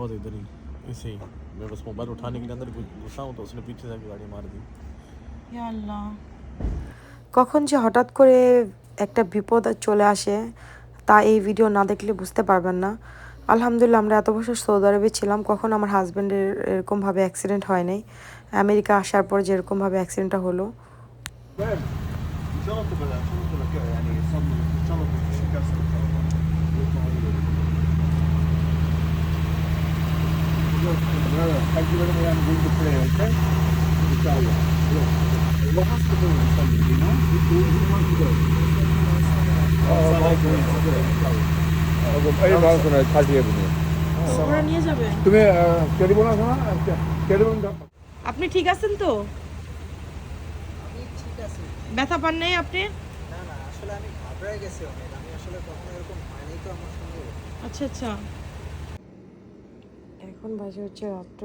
बहुत इधर ही ऐसे ही मैं बस मोबाइल उठाने के लिए अंदर घुसा हूँ तो उसने पीछे से आके गाड़ी मार दी ইয়া আল্লাহ কখন যে হঠাৎ করে একটা বিপদ চলে আসে তা এই ভিডিও না দেখলে বুঝতে পারবেন না আলহামদুলিল্লাহ আমরা এত বছর সৌদি আরবে ছিলাম কখন আমার হাজব্যান্ডের এরকমভাবে অ্যাক্সিডেন্ট হয় নাই আমেরিকা আসার পর যেরকমভাবে অ্যাক্সিডেন্টটা হলো তুমি ওরা নিয়ে যাবে তুমি টেলিফোন আছে। না টেলিফোন আপনি ঠিক আছেন তো ব্যথা পান নাই আপনি? না না আসলে আমি ঘাবড়ায় গেছি অনেক। আমি আসলে কখনো এরকম হয়নি তো আমার সঙ্গে। আচ্ছা আচ্ছা। এখন বাজে হচ্ছে রাত্র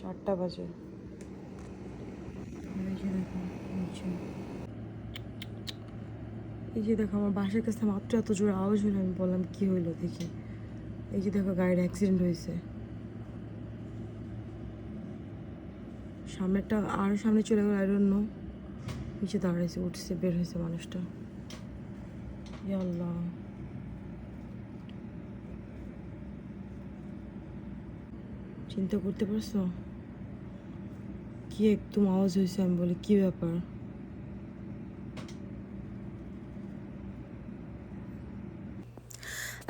চারটা বাজে। এই যে দেখো, আমার বাসার কাছে মাত্র এত জোরে আওয়াজ হলো আমি বললাম কি হইল দেখি? এই যে দেখো গাড়ির অ্যাক্সিডেন্ট হয়েছে। সামনেরটা আরও সামনে চলে গেল আই ডোন্ট নো নিচে দাঁড়াইছে উঠছে বের হয়েছে মানুষটা। আল্লাহ চিন্তা করতে পারছ? কি একদম আওয়াজ হয়েছে আমি বলি কি ব্যাপার?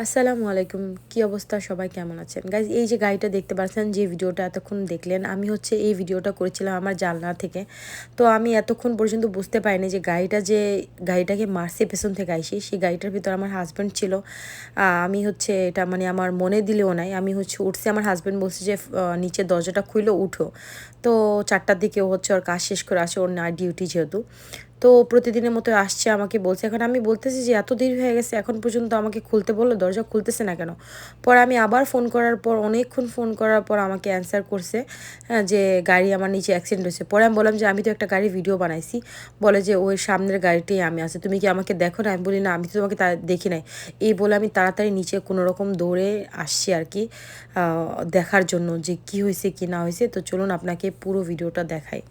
আসসালামু আলাইকুম। কি অবস্থা? সবাই কেমন আছেন? গাইজ এই যে গাড়িটা দেখতে পাচ্ছেন, যে ভিডিওটা এতক্ষণ দেখলেন, আমি হচ্ছে এই ভিডিওটা করেছিলাম আমার জানলা থেকে। তো আমি এতক্ষণ পর্যন্ত বুঝতে পারিনি যে গাড়িটা যে গাড়িটাকে মারছে, পেছন থেকে আইসি, সেই গাড়িটার ভিতর আমার হাজব্যান্ড ছিল। আমি হচ্ছে এটা মানে আমার মনে দিলেও নাই। আমি হচ্ছে উঠছে, আমার হাজব্যান্ড বলছে যে নিচে দরজাটা খুইলো উঠো। তো চারটার দিকে ও হচ্ছে ওর কাজ শেষ করে আসে, ওর না ডিউটি যেহেতু। তো প্রতিদিনের মতো আসছে আমাকে বলছে। এখন আমি বলতেছি যে এত দেরি হয়ে গেছে এখন পর্যন্ত আমাকে খুলতে বলল দরজা খুলতেছে না কেন? পরে আমি আবার ফোন করার পর অনেকক্ষণ ফোন করার পর আমাকে অ্যান্সার করছে হ্যাঁ, যে গাড়ি আমার নিচে অ্যাক্সিডেন্ট হয়েছে। পরে আমি বললাম যে আমি তো একটা গাড়ি ভিডিও বানাইছি। বলে যে ওই সামনের গাড়িটাই আমি আছি তুমি কি আমাকে দেখো না? আমি বলি না আমি তো তোমাকে তা দেখি নাই। এই বলে আমি তাড়াতাড়ি নিচে কোনো রকম দৌড়ে আসছি আর কি দেখার জন্য যে কি হয়েছে কি না হয়েছে। তো চলুন আপনাকে পুরো ভিডিওটা দেখাই।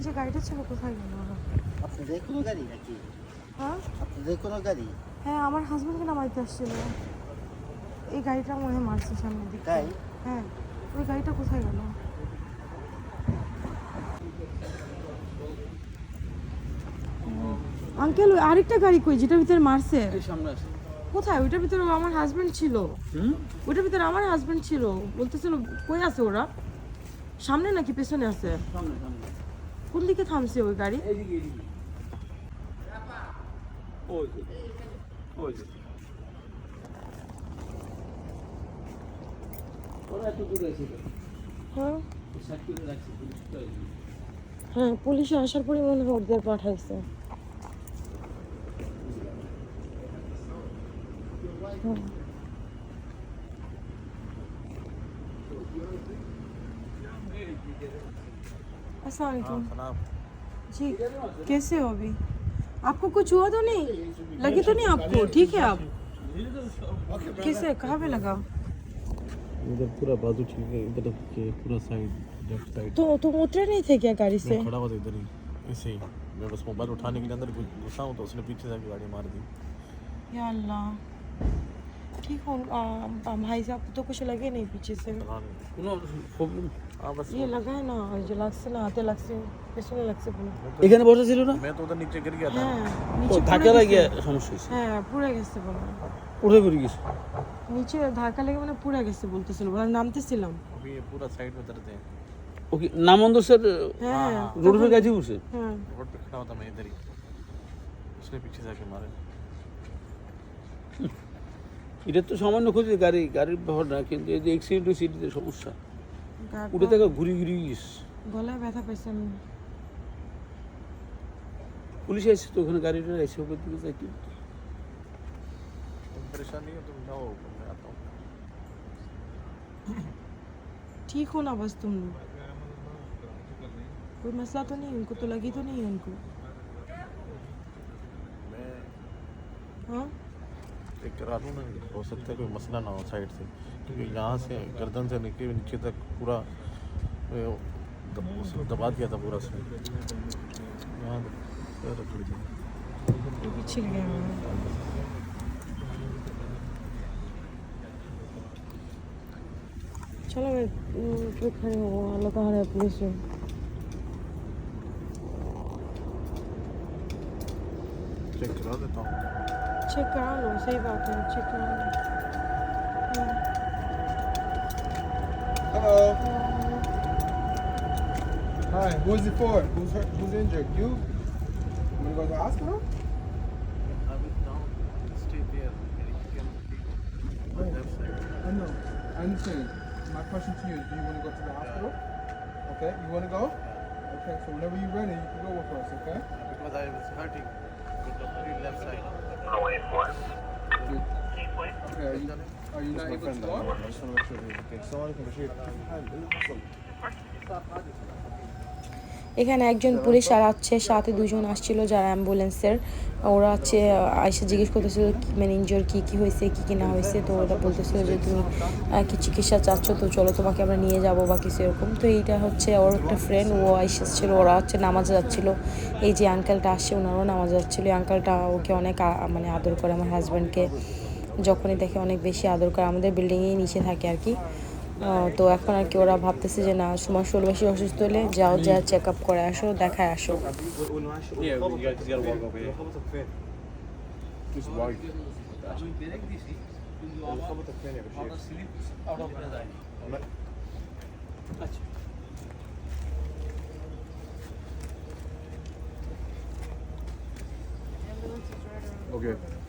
সামনে যে গাড়িটা ছিল কোথায় গেল আপনাদের কোনো গাড়ি নাকি? হ্যাঁ? আপনাদের কোনো গাড়ি? হ্যাঁ আমার হাজবেন্ডকে নামাইতে আসছিল। এই গাড়িটা মনে হয় মারছে সামনের দিকে। তাই? হ্যাঁ ওই গাড়িটা কোথায় গেল? আঙ্কেল ওই আরেকটা গাড়ি কই যেটার ভিতরে মারছে? কোথায়? ওইটার ভিতরে আমার হাজবেন্ড ছিল। ওইটার ভিতরে আমার হাজবেন্ড ছিল। বলতেছিল কই আছে ওরা? সামনে নাকি পেছনে আছে? কোন দিকে থামছে ওই গাড়ি? হ্যাঁ। হ্যাঁ পুলিশে আসার পরে মনে হয় ওদের পাঠাইছে। হুম। अस्सलाम वालेकुम। जी कैसे हो अभी? आपको कुछ हुआ तो नहीं? लगी तो नहीं आपको? ठीक है आप? कैसे कहाँ पे लगा? इधर पूरा बाजू ठीक है इधर के पूरा साइड लेफ़्ट साइड तो तुम उतरे नहीं थे क्या गाड़ी से? खड़ा हुआ था इधर ही ऐसे ही। मैं बस मोबाइल उठाने के लिए अंदर घुसा हूँ तो उसने पीछे से आके गाड़ी मार दी। या अल्लाह। ठीक हो आ, आ, भाई साहब को तो कुछ लगे नहीं पीछे से। पता नहीं हाँ बस ये लगा है ना जो লাগছে না হাতে লাগছে পেছনে লাগছে পুরো এখানে বসা ছিল না मैं तो उधर नीचे गिर गया था হ্যাঁ ও নিচে ধাক্কা পড়ে লাগিয়ে গেছে। সমস্যা হয়েছে হ্যাঁ পুড়ে গেছে বলে উঠে পড়ে গেছে নিচে ধাক্কা লেগে মানে পুড়ে গেছে বলতেছিল মানে নামতেছিলাম अभी ये पूरा साइड में दर्द है ওকে নামন্দ স্যার হ্যাঁ রোডের কাছে বসে হ্যাঁ रोड पे खड़ा होता मैं इधर ही उसने पीछे से आके मारे এটা তো সামান্য ক্ষতি গাড়ি গাড়ির ব্যাপার না কিন্তু এই যে অ্যাক্সিডেন্ট হয়েছে এটাতে সমস্যা গা- উঠে থেকে ঘুরি ঘুরি গেছে গলায় ব্যথা পাইছেন পুলিশ এসে তো ওখানে গাড়িটা এসে ওপর দিকে যাই तुम परेशान नहीं हो तुम जाओ मैं आता हूँ ठीक हो ना बस तुम लोग कोई मसला तो नहीं उनको तो लगी तो नहीं उनको मैं हाँ चेक करा लूँ ना हो सकता है कोई मसला ना हो साइड से क्योंकि यहाँ से गर्दन से नीचे नीचे तक पूरा दबा दिया था पूरा उसने यहाँ रख लीजिए। चलो मैं खड़े हो अल्लाह कहाँ है पुलिस में चेक करा देता हूँ चेक करा लो सही बात है चेक करा लो Hello. Hi. Who is it for? Who's hurt? Who's injured? You? You wanna go to the hospital? I know. I understand. My question to you is: Do you want to go to the hospital? Okay. You want to go? Okay. So whenever you're ready, you can go with us. Okay. Because I was hurting with the very left side. Okay. Are you, are you not able to walk? I just want to make sure. Okay, someone can shoot. sure. এখানে একজন police আর আছে সাথে দুজন আসছিল যারা অ্যাম্বুলেন্সের। ওরা হচ্ছে আইসা জিজ্ঞেস করতেছিল মানে ইনজোর কী, কি হয়েছে, কী কী না হয়েছে। তো ওরা বলতেছিল যে তুমি কি চিকিৎসা চাচ্ছ? তো চলো তোমাকে আমরা নিয়ে যাব বা কিছু এরকম। তো এইটা হচ্ছে ওর একটা ফ্রেন্ড ও আইসা ছিল ওরা হচ্ছে নামাজে যাচ্ছিল। এই যে আঙ্কেলটা আসছে ওনারও নামাজে যাচ্ছিল। এই আঙ্কেলটা ওকে অনেক মানে আদর করে। আমার হাজব্যান্ডকে যখনই দেখে অনেক বেশি আদর করে। আমাদের বিল্ডিংয়েই নিচে থাকে আর কি। তো এখন আর কি ওরা ভাবতেছে যে না সময় ষোলো বেশি অসুস্থ হলে যাও, যা চেক আপ করে আসো, দেখায় আসো. Okay.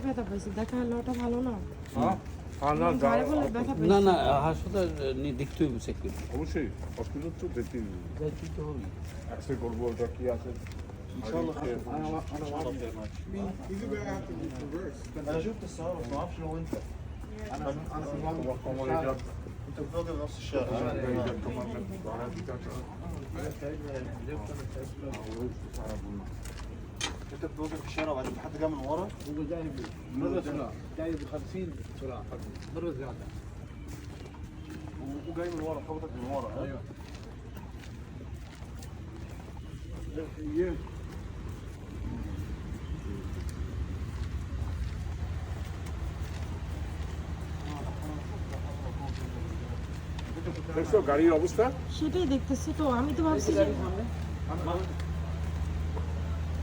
ব্যথা পাইছে দেখা লোটা ভালো না হ্যাঁ হ্যাঁ না ঘাড়ে বলে ব্যথা না পাইছে না হাসপাতাল নিয়ে দেখতে হবে চেক করে অবশ্যই হসপিটাল তো দেখতে যাইতে তো হবে এক্সরে করবো ওটা কি আছে Either way, I have to reverse. انا شفت الصور ما اعرفش لو انت انا انا في المطبخ انت بتواجه نفس الشارع انت بتواجه في الشارع وبعدين في حد جاي من ورا هو جاي مرة سرعة جاي ب 50 سرعة مرة زيادة وجاي من ورا خبطك من ورا ها؟ ايوه দেখছো গাড়ির অবস্থা সেটাই দেখতেছি তো আমি তো ভাবছি যে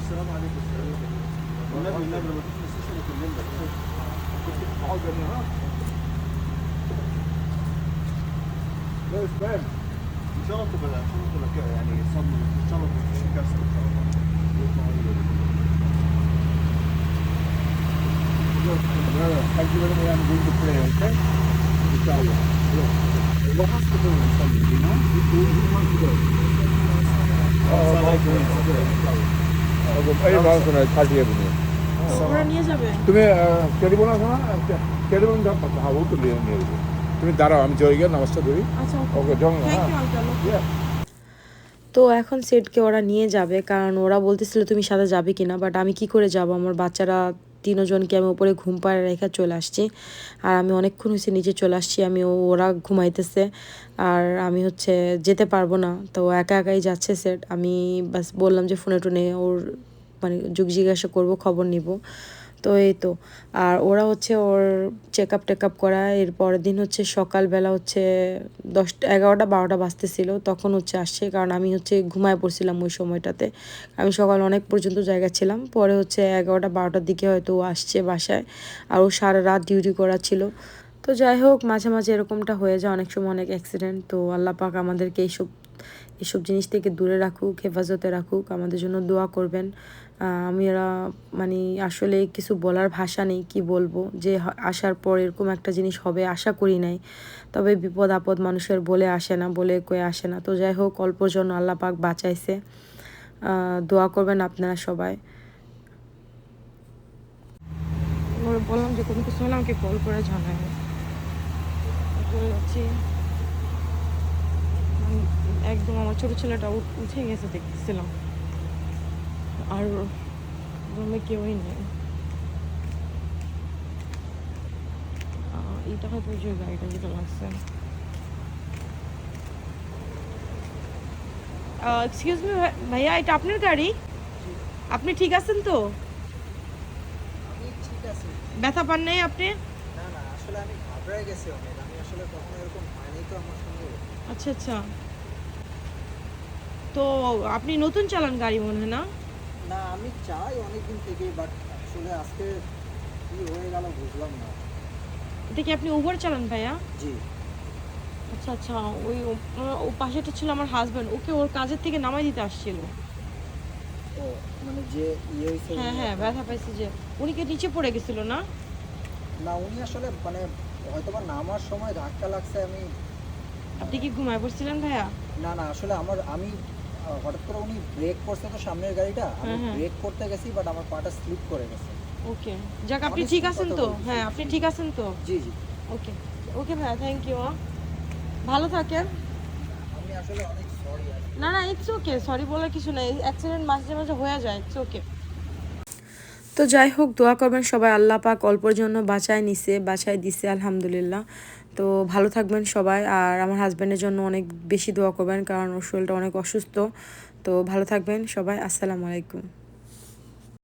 السلام عليكم السلام عليكم. النبي النبي لما تيجي السيشن كلمنا كنت بتقعد جنبها. لا اسبان. إن شاء الله تبقى إن شاء الله تبقى يعني صدمة إن شاء الله ما تجيش كارثه إن شاء الله. Thank you very much. I'm going to pray, okay? Inshallah. The hospital something, you know? Who wants to go? এই মানুষ পাঠিয়ে দেবে তো ওরা নিয়ে যাবে তুমি টেলিফোন আছে না টেলিফোন তো নিয়ে নিয়ে যাবে তুমি দাঁড়াও আমি জয় গিয়ে ধরি আচ্ছা ওকে হ্যাঁ তো এখন সেটকে ওরা নিয়ে যাবে কারণ ওরা বলতেছিল তুমি সাথে যাবে কিনা বাট আমি কি করে যাব আমার বাচ্চারা তিনজনকে আমি উপরে ঘুম পাড়ে রেখে চলে আসছি। আর আমি অনেকক্ষণ হয়েছে নিচে চলে আসছি, আমি ওরা ঘুমাইতেছে। আর আমি হচ্ছে যেতে পারব না। তো একা একাই যাচ্ছে সেট আমি বাস বললাম যে ফোনে টোনে ওর মানে যুগ জিজ্ঞাসা করব, খবর নিব। তো এই তো। আর ওরা হচ্ছে ওর চেক আপ টেক আপ করা এর পরের দিন হচ্ছে সকালবেলা হচ্ছে দশটা, এগারোটা, বারোটা বাজতেছিল, তখন হচ্ছে আসছে। কারণ আমি হচ্ছে ঘুমায় পড়ছিলাম ওই সময়টাতে। আমি সকাল অনেক পর্যন্ত জায়গা ছিলাম, পরে হচ্ছে এগারোটা, বারোটার দিকে হয়তো ও আসছে বাসায়। আর ও সারা রাত ডিউটি করা ছিল তো যাই হোক, মাঝে মাঝে এরকমটা হয়ে যায়, অনেক সময় অনেক অ্যাক্সিডেন্ট তো আল্লাহ পাক আমাদেরকে এইসব এসব জিনিস থেকে দূরে রাখুক, হেফাজতে রাখুক। আমাদের জন্য দোয়া করবেন। আমরা মানে আসলে কিছু বলার ভাষা নেই, কি বলব? যে আসার পর এরকম একটা জিনিস হবে, আশা করি নাই। তবে বিপদ আপদ মানুষের বলে আসে না, বলে কয়ে আসে না। তো যাই হোক অল্পর জন্য আল্লাহ পাক বাঁচাইছে। দোয়া করবেন আপনারা সবাই। বললাম যে, কোনো কিছু হলে আমাকে কল করে চলে একদম আমার ছোট ছেলেটা উঠে গেছে, দেখতেছিলাম। আর রুমে কেউই নেই। এটা হয়তো যে গাড়িটা যেটা লাগছে। এক্সকিউজ মি ভাইয়া এটা আপনার গাড়ি? আপনি ঠিক আছেন তো? ব্যথা পান নাই আপনি? আচ্ছা আচ্ছা। তো আপনি নতুন চালান গাড়ি মনে হয় না? না আমি চাই অনেক দিন থেকেই বাট আসলে আজকে কি হয়ে গেল বুঝলাম না। এটা কি আপনি উবার চালান ভাইয়া? জি। আচ্ছা আচ্ছা ওই ও- পাশেটা ছিল আমার হাজব্যান্ড ওকে ওর কাজের থেকে নামাই দিতে আসছিল। ও মানে যে ইয়ে হয়েছে হ্যাঁ হ্যাঁ ব্যথা পাইছে যে উনি কি নিচে পড়ে গেছিল না? না উনি আসলে মানে হয়তোবা নামার সময় ধাক্কা লাগছে আমি আপনি কি ঘুমায় পড়ছিলেন ভাইয়া? না না আসলে আমার আমি হঠাৎ করে উনি ব্রেক করছে তো সামনের গাড়িটা আমি। ব্রেক করতে গেছি বাট আমার পাটা স্লিপ করে গেছে। ওকে যাক আপনি ঠিক আছেন তো? হ্যাঁ আপনি ঠিক আছেন তো? জি জি। ওকে ওকে ভাইয়া থ্যাংক ইউ ভালো থাকেন। আমি আসলে অনেক সরি না না ইটস ওকে সরি বলার কিছু নাই। অ্যাক্সিডেন্ট মাঝে মাঝে হয়ে যায় ইটস ওকে তো যাই হোক দোয়া করবেন সবাই। আল্লাহ পাক অল্পর জন্য বাঁচায় নিছে বাঁচায় দিছে আলহামদুলিল্লাহ। তো ভালো থাকবেন সবাই, আর আমার হাজব্যান্ডের জন্য অনেক বেশি দোয়া করবেন, কারণ ওর শরীরটা অনেক অসুস্থ। তো ভালো থাকবেন সবাই, আসসালামু আলাইকুম।